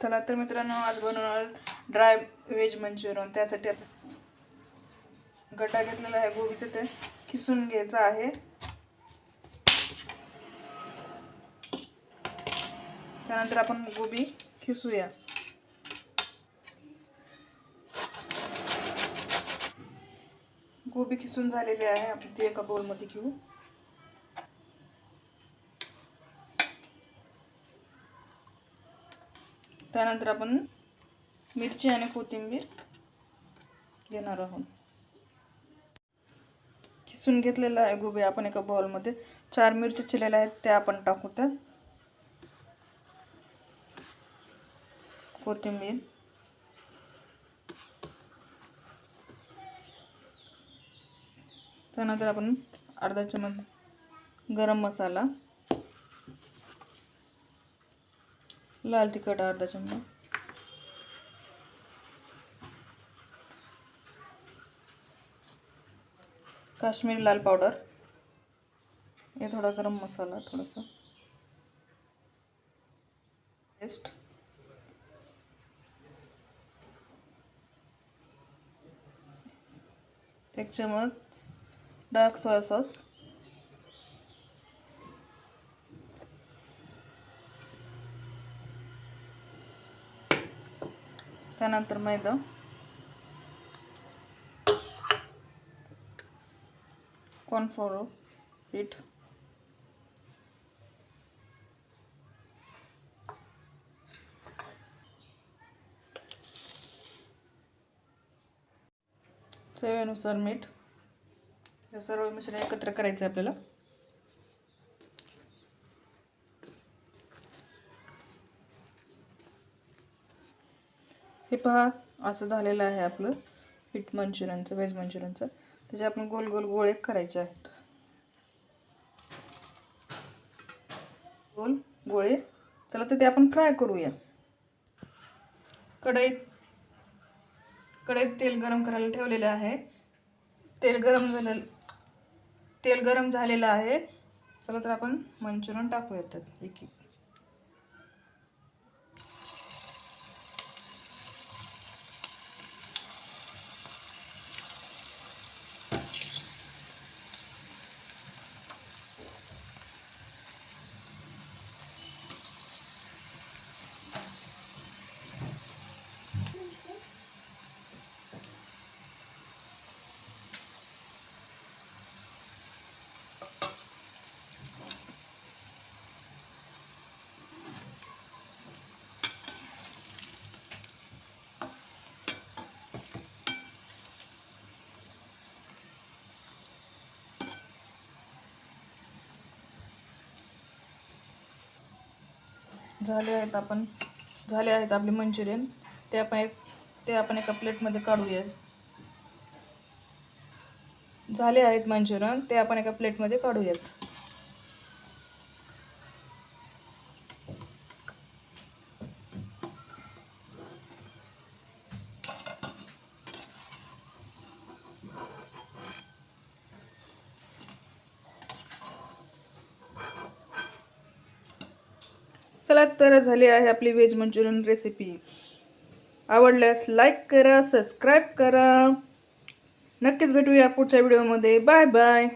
चला तर मित्रांनो आज बनवणार ड्राय व्हेज मंचुरियन. त्यासाठी आपण गड्डा घेतलेला आहे गोबीचं ते. किसून घ्यायचं आहे. त्यानंतर आपण गोबी खिसूया. गोबी खिसून झालेली आहे. आपण ती एका बोलमध्ये घेऊ. त्यानंतर आपण मिरची आणि कोथिंबीर घेणार आहोत. किसून घेतलेलं आहे गोबी आपण एका बॉलमध्ये चार मिरची चिरलेल्या आहेत त्या आपण टाकू त्या कोथिंबीर. त्यानंतर आपण अर्धा चमच गरम मसाला. लाल तिखट अर्धा चमचा. काश्मीरी लाल पावडर. हे थोडा गरम मसाला थोडासा. पेस्ट. एक चमच डार्क सोया सॉस. त्यानंतर मैदा. कॉर्नफ्लोर पीठ चवीनुसार मीठ. हे सर्व मिश्रण एकत्र करायचं आहे आपल्याला. हे पहा असं झालेलं आहे आपलं. पीठ मंचुरियनचं व्हेज मंचुरियनचं. त्याचे आपण गोल गोल गोळे करायचे आहेत. गोल गोळे. चला तर ते आपण फ्राय करूया. कढईत कढईत तेल गरम करायला ठेवलेलं आहे. तेल गरम झालं तेल गरम झालेलं आहे. चला तर आपण मंचुरियन टाकूया त्यात एक एक. झाले आहेत आपण झाले आहेत आपले मंचुरियन. ते आपण एक ते आपण एका प्लेटमध्ये काढूया. झाले आहेत मंचुरियन ते आपण एका प्लेटमध्ये काढूयात. चला तर झाली आहे आपली व्हेज मंचुरियन रेसिपी आवडल्यास लाईक करा सबस्क्राईब करा. नक्कीच भेटूया पुढच्या व्हिडिओमध्ये बाय बाय